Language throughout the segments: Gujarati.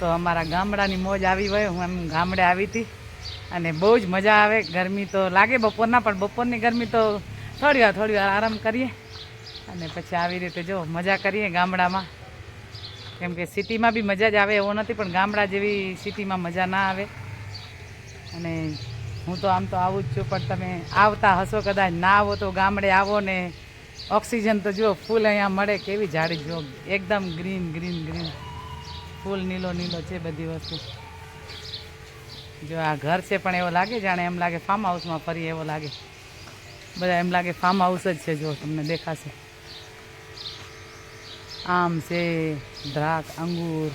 તો અમારા ગામડાની મોજ આવી હોય, હું એમ ગામડે આવી હતી. અને બહુ જ મજા આવે, ગરમી તો લાગે બપોરના, પણ બપોરની ગરમી તો થોડી વાર થોડી વાર આરામ કરીએ. અને પછી આવી રીતે જો મજા કરીએ ગામડામાં. કેમ કે સિટીમાં બી મજા જ આવે એવો નથી, પણ ગામડા જેવી સિટીમાં મજા ના આવે. અને હું તો આમ તો આવું જ છું, પણ તમે આવતા હશો કદાચ, ના આવો તો ગામડે આવો ને ઓક્સિજન તો જુઓ, ફૂલ અહીંયા મળે, કેવી ઝાડી જુઓ, એકદમ ગ્રીન ગ્રીન ગ્રીન. ફૂલ નીલો નીલો છે બધી વસ્તુ. જો આ ઘર છે પણ એવો લાગે જાણે એમ લાગે ફાર્મ હાઉસમાં ફરી એવો લાગે. બધા એમ લાગે ફાર્મ હાઉસ જ છે જો તમને દેખાશે. આમ છે, દ્રાક્ષ, અંગૂર,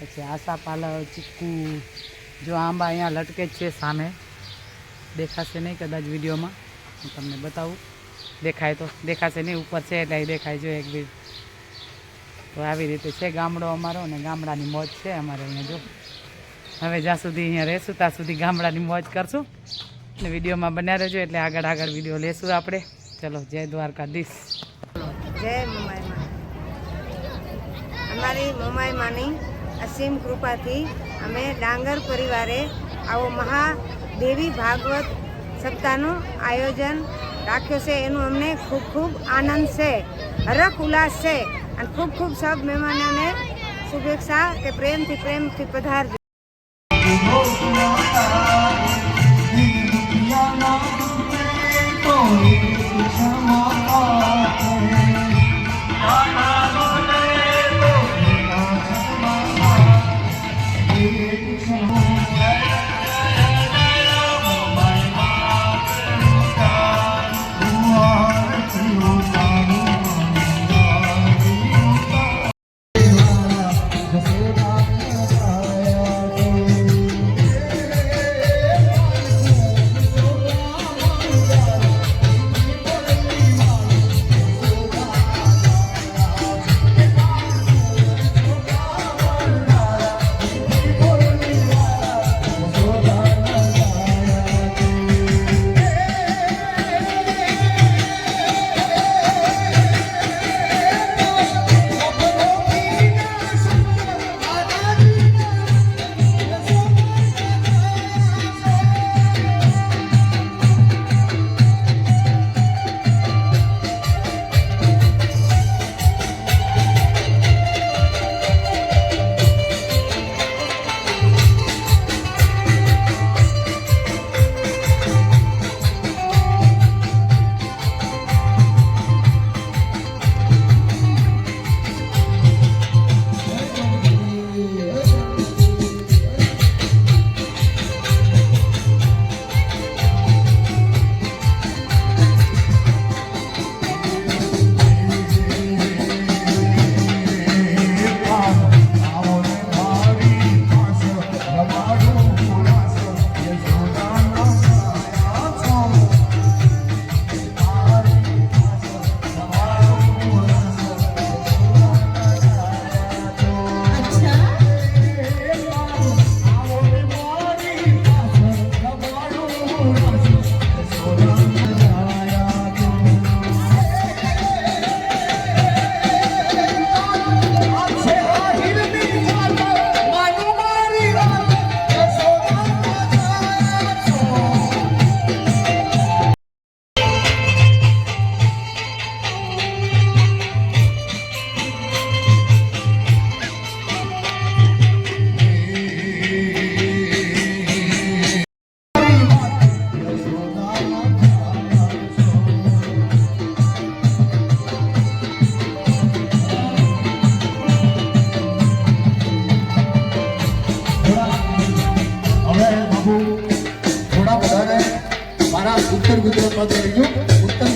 પછી આસાપાલવ ચીકુ, જો આંબા અહીંયા લટકે જ છે સામે. દેખાશે નહીં કદાચ વિડીયોમાં. હું તમને બતાવું. દેખાય તો. દેખાશે નહીં, ઉપર છે એટલે દેખાય જો એક બી તો આવી રીતે છે ગામડો અમારો અને ગામડાની મોજ છે અમારે અહીંયા જો. હવે જ્યાં સુધી અહીંયા રહેશું, ત્યાં સુધી ગામડાની મોજ કરશું. અને વિડીયોમાં બન્યા રહેજો એટલે આગળ આગળ વીડિયો લેશું આપણે. ચલો, જય દ્વારકાધીશ. જય મોમાઈમાં અમારી મોમાઈમાની અસીમ કૃપાથી અમે ડાંગર પરિવારે આવો મહાદેવી ભાગવત સપ્તાહનું આયોજન રાખ્યો છે. એનું અમને ખૂબ ખૂબ આનંદ છે. હરખ ઉલ્લાસ છે. અને ખૂબ ખૂબ સબ મહેમાનોને શુભેચ્છા કે પ્રેમથી પ્રેમથી પધારજો. கிலோ பார்த்தீங்கன்னா முட்டை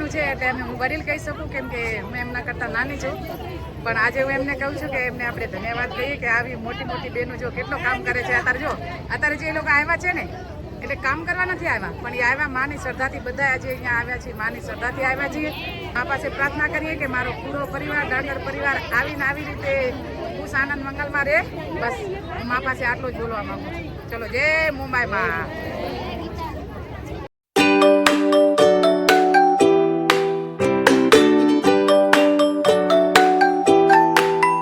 બેનું છે એટલે એને હું વડીલ કહી શકું કેમ કે હું એમના કરતાં નાની છું. પણ આજે હું એમને કહું છું કે એમને આપણે ધન્યવાદ કહીએ કે આવી મોટી મોટી બહેનો જો કેટલો કામ કરે છે. અત્યારે જો, અત્યારે જે લોકો આવ્યા છે ને, એટલે કામ કરવા નથી આવ્યા, પણ એ આવ્યા માની શ્રદ્ધાથી બધા આજે અહીંયા આવ્યા છીએ, માની શ્રદ્ધાથી આવ્યા છીએ. મા પાસે પ્રાર્થના કરીએ કે મારો પૂરો પરિવાર, ડાંગર પરિવાર આવીને આવી રીતે ખુશ આનંદ મંગલમાં રહે. બસ મા પાસે આટલું જ બોલવા માંગુ છું. ચલો, જય મુંબઈમાં.